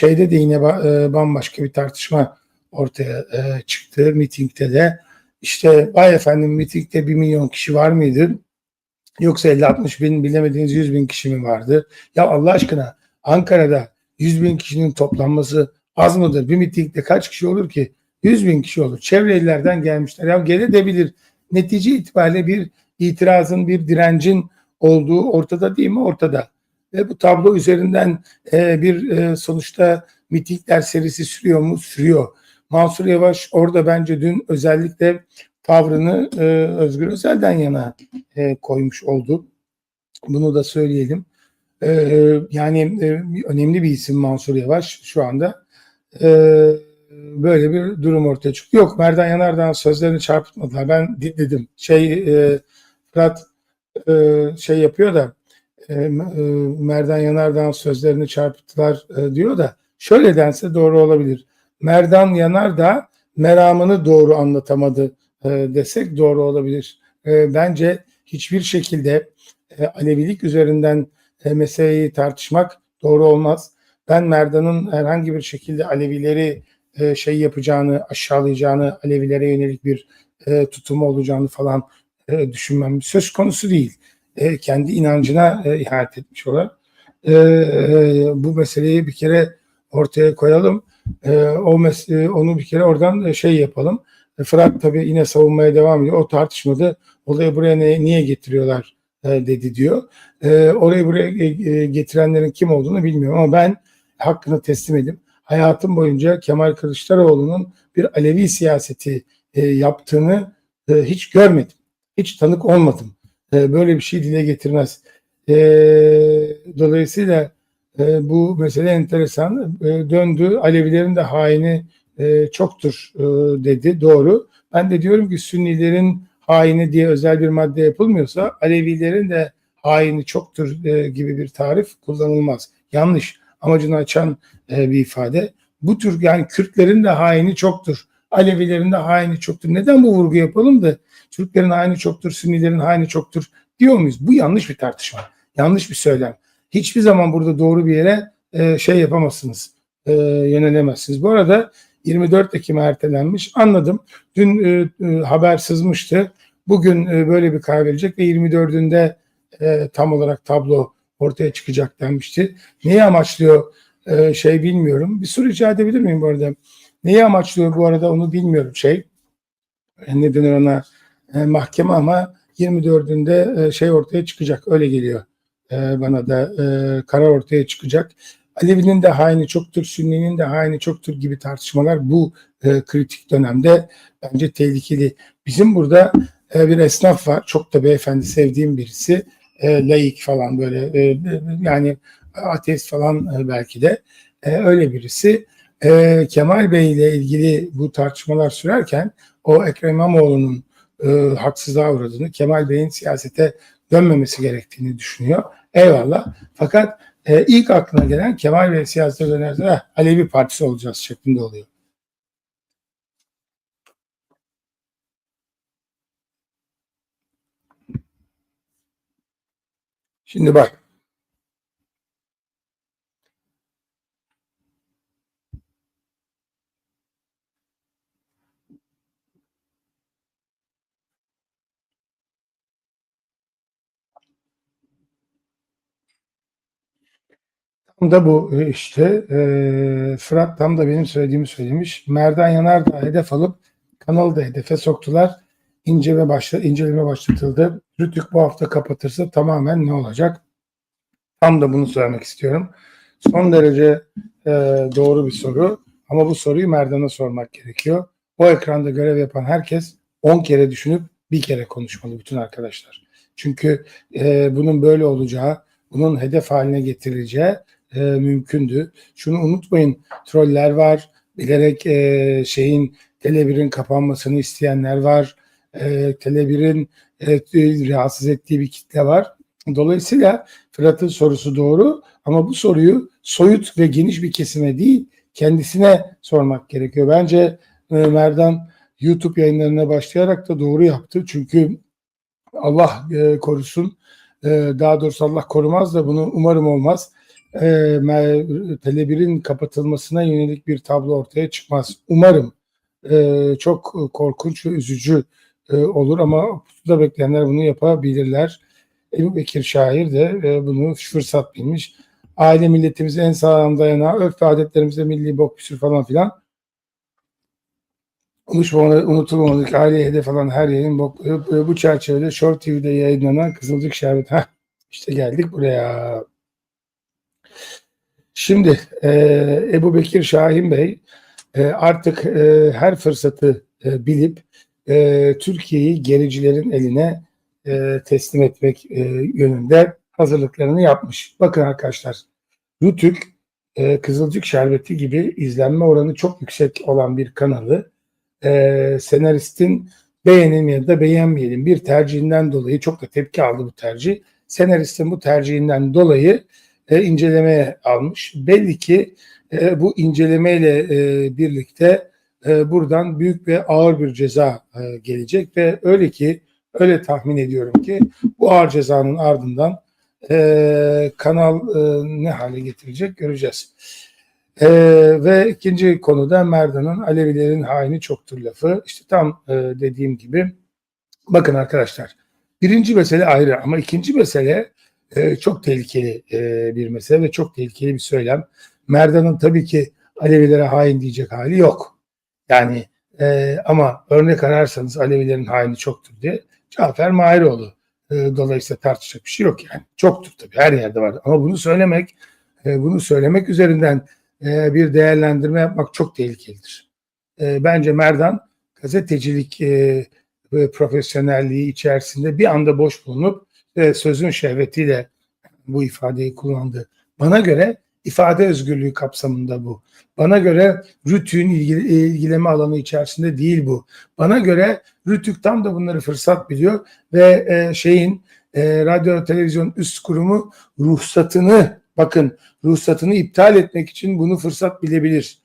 Şeyde de yine e, bambaşka bir tartışma ortaya e, çıktı mitingde de. İşte vay efendim mitingde bir milyon kişi var mıydı? Yoksa 50-60 bin bilemediğiniz 100 bin kişi mi vardı? Ya Allah aşkına Ankara'da 100 bin kişinin toplanması az mıdır? Bir mitingde kaç kişi olur ki? 100 bin kişi olur. Çevre illerden gelmişler. Ya gelebilir. Netice itibariyle bir itirazın, bir direncin olduğu ortada değil mi? Ortada. Ve bu tablo üzerinden e, bir e, sonuçta mitingler serisi sürüyor mu? Sürüyor. Mansur Yavaş orada bence dün özellikle tavrını e, Özgür Özel'den yana e, koymuş oldu. Bunu da söyleyelim. E, yani e, önemli bir isim Mansur Yavaş şu anda. E, böyle bir durum ortaya çıktı. Yok Merdan Yanardağ'ın sözlerini çarpıtmadılar. Ben dinledim. Şey e, Fırat e, şey yapıyor da e, e, Merdan Yanardağ'ın sözlerini çarpıttılar e, diyor da şöyle dense doğru olabilir. Merdan Yanardağ meramını doğru anlatamadı desek doğru olabilir. Bence hiçbir şekilde Alevilik üzerinden e, meseleyi tartışmak doğru olmaz. Ben Merdan'ın herhangi bir şekilde Alevileri şey yapacağını, aşağılayacağını, Alevilere yönelik bir tutumu olacağını falan düşünmem söz konusu değil. E, kendi inancına e, ihanet etmiş olan. E, e, bu meseleyi bir kere ortaya koyalım. E, o mes- e, onu bir kere oradan e, şey yapalım. E, Fırat tabii yine savunmaya devam ediyor. O tartışmada olayı buraya ne, niye getiriyorlar e, dedi diyor. E, orayı buraya e, e, getirenlerin kim olduğunu bilmiyorum ama ben hakkını teslim edip hayatım boyunca Kemal Kılıçdaroğlu'nun bir Alevi siyaseti e, yaptığını e, hiç görmedim. Hiç tanık olmadım. E, böyle bir şey dile getirmez. E, dolayısıyla e, bu mesele enteresan. E, döndü. Alevilerin de haini e, çoktur e, dedi. Doğru. Ben de diyorum ki Sünnilerin haini diye özel bir madde yapılmıyorsa Alevilerin de haini çoktur gibi bir tarif kullanılmaz. Yanlış. Amacını açan bir ifade. Bu tür yani Kürtlerin de haini çoktur. Alevilerin de haini çoktur. Neden bu vurgu yapalım da Türklerin haini çoktur, Sünnilerin haini çoktur diyor muyuz? Bu yanlış bir tartışma. Yanlış bir söylem. Hiçbir zaman burada doğru bir yere e, şey yapamazsınız. E, yönelemezsiniz. Bu arada 24 Ekim'e ertelenmiş. Anladım. Dün e, e, haber sızmıştı. Bugün e, böyle bir karar verecek ve 24'ünde e, tam olarak tablo ortaya çıkacak denmişti. Neyi amaçlıyor e, şey bilmiyorum. Bir soru rica edebilir miyim bu arada? Neyi amaçlıyor bu arada onu bilmiyorum şey. E, ne denir ona e, mahkeme ama 24'ünde e, şey ortaya çıkacak. Öyle geliyor e, bana da e, karar ortaya çıkacak. Alevi'nin de haini çoktur, Sünni'nin de haini çoktur gibi tartışmalar bu e, kritik dönemde bence tehlikeli. Bizim burada e, bir esnaf var. Çok da beyefendi sevdiğim birisi. E, laik falan böyle e, yani ateist falan e, belki de e, öyle birisi. E, Kemal Bey ile ilgili bu tartışmalar sürerken o Ekrem İmamoğlu'nun e, haksızlığa uğradığını, Kemal Bey'in siyasete dönmemesi gerektiğini düşünüyor. Eyvallah. Fakat e, ilk aklına gelen Kemal Bey siyasete dönerse "Eh, Alevi Partisi olacağız şeklinde oluyor. Şimdi bak. Tam da bu e, işte e, Fırat tam da benim söylediğimi söylemiş. Merdan Yanardağ hedef alıp kanalı da hedefe soktular. İnceleme, başla, inceleme başlatıldı. Rütük bu hafta kapatırsa tamamen ne olacak? Tam da bunu söylemek istiyorum. Son derece e, doğru bir soru ama bu soruyu Merdan'a sormak gerekiyor. O ekranda görev yapan herkes 10 kere düşünüp bir kere konuşmalı bütün arkadaşlar. Çünkü e, bunun böyle olacağı, bunun hedef haline getirileceği e, mümkündü. Şunu unutmayın, troller var, bilerek e, şeyin Tele1'in kapanmasını isteyenler var, e, Tele1'in e, rahatsız ettiği bir kitle var. Dolayısıyla Fırat'ın sorusu doğru ama bu soruyu soyut ve geniş bir kesime değil, kendisine sormak gerekiyor. Bence e, Merdan YouTube yayınlarına başlayarak da doğru yaptı. Çünkü Allah e, korusun, e, daha doğrusu Allah korumaz da bunu umarım olmaz e, me- Tele1'in kapatılmasına yönelik bir tablo ortaya çıkmaz. Umarım e, çok korkunç ve üzücü e, olur ama pusuda bekleyenler bunu yapabilirler. Ebu Bekir Şair de e, bunu fırsat bilmiş. Aile milletimizin en sağlam dayanağı, örf ve adetlerimizde milli bok püsür falan filan. Unutmamalı, unutulmamalı aileye hedef alan her yayın bok, e, bu çerçevede Short TV'de yayınlanan Kızılcık Şerbet. Heh, işte geldik buraya. Şimdi e, Ebu Bekir Şahin Bey e, artık e, her fırsatı e, bilip e, Türkiye'yi gericilerin eline e, teslim etmek e, yönünde hazırlıklarını yapmış. Bakın arkadaşlar, Rütük e, Kızılcık Şerbeti gibi izlenme oranı çok yüksek olan bir kanalı e, senaristin beğenelim ya da beğenmeyelim bir tercihinden dolayı çok da tepki aldı bu tercih. Senaristin bu tercihinden dolayı e, incelemeye almış. Belli ki e, bu incelemeyle e, birlikte e, buradan büyük ve ağır bir ceza gelecek ve öyle ki öyle tahmin ediyorum ki bu ağır cezanın ardından kanal ne hale getirecek göreceğiz. E, ve ikinci konuda Merdan'ın Alevilerin haini çoktur lafı. İşte tam e, dediğim gibi bakın arkadaşlar birinci mesele ayrı ama ikinci mesele e, çok tehlikeli e, bir mesele ve çok tehlikeli bir söylem. Merdan'ın tabii ki Alevilere hain diyecek hali yok. Yani e, ama örnek ararsanız Alevilerin haini çoktur diye Cafer Mahiroğlu. E, dolayısıyla tartışacak bir şey yok yani. Çoktur tabii her yerde var. Ama bunu söylemek e, bunu söylemek üzerinden e, bir değerlendirme yapmak çok tehlikelidir. E, bence Merdan gazetecilik e, profesyonelliği içerisinde bir anda boş bulunup e, sözün şehvetiyle bu ifadeyi kullandı. Bana göre ifade özgürlüğü kapsamında bu. Bana göre Rütük'ün ilgili, ilgileme alanı içerisinde değil bu. Bana göre Rütük tam da bunları fırsat biliyor ve e, şeyin e, radyo televizyon üst kurumu ruhsatını bakın ruhsatını iptal etmek için bunu fırsat bilebilir.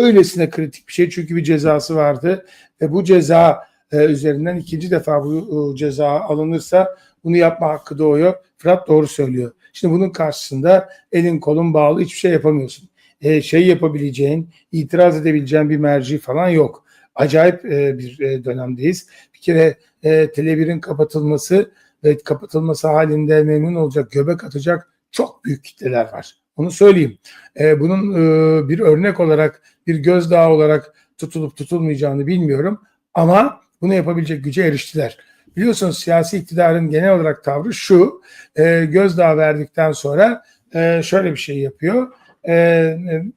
Öylesine kritik bir şey çünkü bir cezası vardı ve bu ceza e, üzerinden ikinci defa bu e, ceza alınırsa bunu yapma hakkı doğuyor. Fırat doğru söylüyor. Şimdi bunun karşısında elin kolun bağlı hiçbir şey yapamıyorsun. E, şey yapabileceğin, itiraz edebileceğin bir merci falan yok. Acayip e, bir e, dönemdeyiz. Bir kere e, Tele1'in kapatılması ve kapatılması halinde memnun olacak, göbek atacak çok büyük kitleler var. Onu söyleyeyim. E, bunun e, bir örnek olarak, bir gözdağı olarak tutulup tutulmayacağını bilmiyorum. Ama bunu yapabilecek güce eriştiler. Biliyorsunuz siyasi iktidarın genel olarak tavrı şu, e, gözdağı verdikten sonra e, şöyle bir şey yapıyor. E,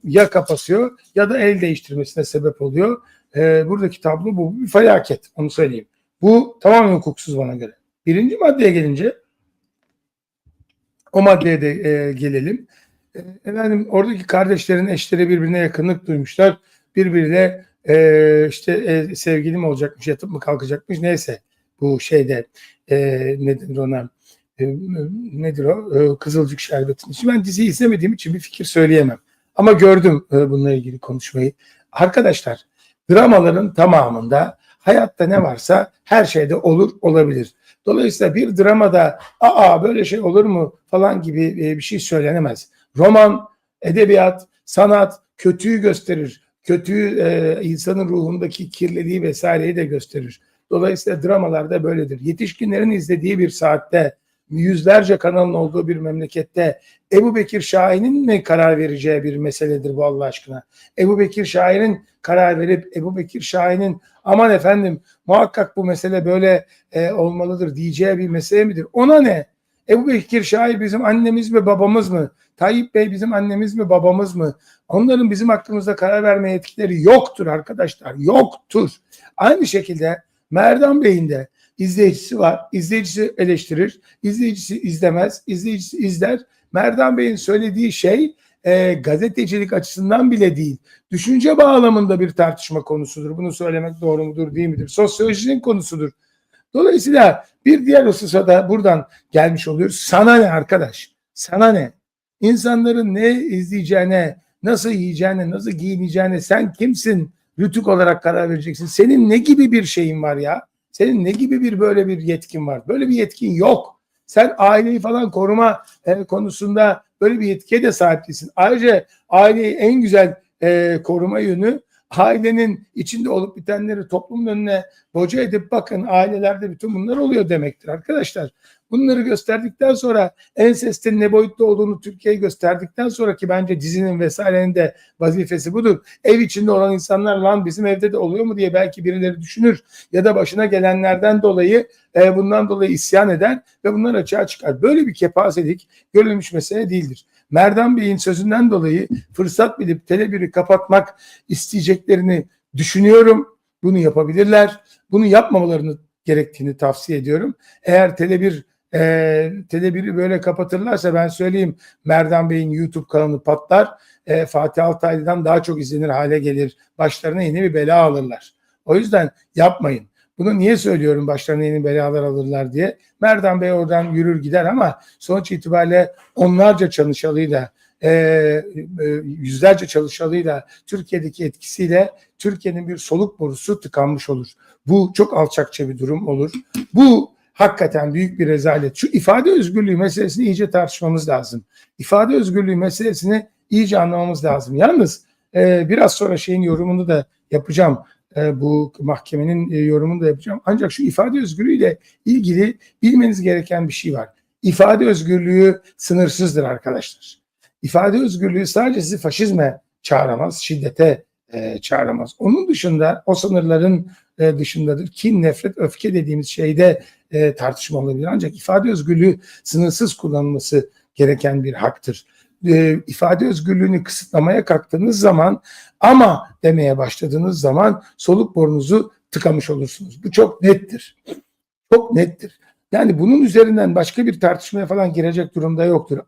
ya kapatıyor ya da el değiştirmesine sebep oluyor. E, buradaki tablo bu bir felaket, onu söyleyeyim. Bu tamamen hukuksuz bana göre. Birinci maddeye gelince, o maddeye de e, gelelim. E, efendim oradaki kardeşlerin eşleri birbirine yakınlık duymuşlar. Birbiriyle e, işte e, sevgili olacakmış, yatıp mı kalkacakmış neyse bu şeyde e, nedir ona e, nedir o e, Kızılcık Şerbeti'nin için ben diziyi izlemediğim için bir fikir söyleyemem. Ama gördüm e, bununla ilgili konuşmayı. Arkadaşlar dramaların tamamında hayatta ne varsa her şeyde olur olabilir. Dolayısıyla bir dramada aa böyle şey olur mu falan gibi e, bir şey söylenemez. Roman, edebiyat, sanat kötüyü gösterir. Kötüyü e, insanın ruhundaki kirliliği vesaireyi de gösterir. Dolayısıyla dramalarda böyledir. Yetişkinlerin izlediği bir saatte yüzlerce kanalın olduğu bir memlekette Ebu Bekir Şahin'in mi karar vereceği bir meseledir bu Allah aşkına? Ebu Bekir Şahin'in karar verip Ebu Bekir Şahin'in aman efendim muhakkak bu mesele böyle e, olmalıdır diyeceği bir mesele midir? Ona ne? Ebu Bekir Şahin bizim annemiz mi babamız mı? Tayyip Bey bizim annemiz mi babamız mı? Onların bizim hakkımızda karar verme yetkileri yoktur arkadaşlar. Yoktur. Aynı şekilde Merdan Bey'in de izleyicisi var. İzleyicisi eleştirir. izleyicisi izlemez. izleyicisi izler. Merdan Bey'in söylediği şey e, gazetecilik açısından bile değil. Düşünce bağlamında bir tartışma konusudur. Bunu söylemek doğru mudur değil midir? Sosyolojinin konusudur. Dolayısıyla bir diğer hususa da buradan gelmiş oluyoruz. Sana ne arkadaş? Sana ne? İnsanların ne izleyeceğine, nasıl yiyeceğine, nasıl giyineceğine sen kimsin? Rütük olarak karar vereceksin. Senin ne gibi bir şeyin var ya? Senin ne gibi bir böyle bir yetkin var? Böyle bir yetkin yok. Sen aileyi falan koruma e, konusunda böyle bir yetkiye de sahip değilsin. Ayrıca aileyi en güzel e, koruma yönü ailenin içinde olup bitenleri toplumun önüne boca edip bakın ailelerde bütün bunlar oluyor demektir arkadaşlar. Bunları gösterdikten sonra ensestin ne boyutta olduğunu Türkiye'ye gösterdikten sonra ki bence dizinin vesairenin de vazifesi budur. Ev içinde olan insanlar lan bizim evde de oluyor mu diye belki birileri düşünür ya da başına gelenlerden dolayı e, bundan dolayı isyan eder ve bunlar açığa çıkar. Böyle bir kepazelik görülmüş mesele değildir. Merdan Bey'in sözünden dolayı fırsat bilip Tele1'i kapatmak isteyeceklerini düşünüyorum. Bunu yapabilirler. Bunu yapmamalarını gerektiğini tavsiye ediyorum. Eğer Tele1 e, Tele1'i böyle kapatırlarsa ben söyleyeyim Merdan Bey'in YouTube kanalı patlar. E, Fatih Altaylı'dan daha çok izlenir hale gelir. Başlarına yeni bir bela alırlar. O yüzden yapmayın. Bunu niye söylüyorum başlarına yeni belalar alırlar diye. Merdan Bey oradan yürür gider ama sonuç itibariyle onlarca çalışanıyla e, e, yüzlerce çalışanıyla Türkiye'deki etkisiyle Türkiye'nin bir soluk borusu tıkanmış olur. Bu çok alçakça bir durum olur. Bu hakikaten büyük bir rezalet. Şu ifade özgürlüğü meselesini iyice tartışmamız lazım. İfade özgürlüğü meselesini iyice anlamamız lazım. Yalnız e, biraz sonra şeyin yorumunu da yapacağım. E, bu mahkemenin e, yorumunu da yapacağım. Ancak şu ifade özgürlüğüyle ilgili bilmeniz gereken bir şey var. İfade özgürlüğü sınırsızdır arkadaşlar. İfade özgürlüğü sadece sizi faşizme çağıramaz, şiddete e, çağıramaz. Onun dışında o sınırların e, dışındadır. Kin, nefret, öfke dediğimiz şeyde e, tartışma olabilir. Ancak ifade özgürlüğü sınırsız kullanılması gereken bir haktır. E, ifade özgürlüğünü kısıtlamaya kalktığınız zaman ama demeye başladığınız zaman soluk borunuzu tıkamış olursunuz. Bu çok nettir. Çok nettir. Yani bunun üzerinden başka bir tartışmaya falan girecek durumda yoktur. Aynı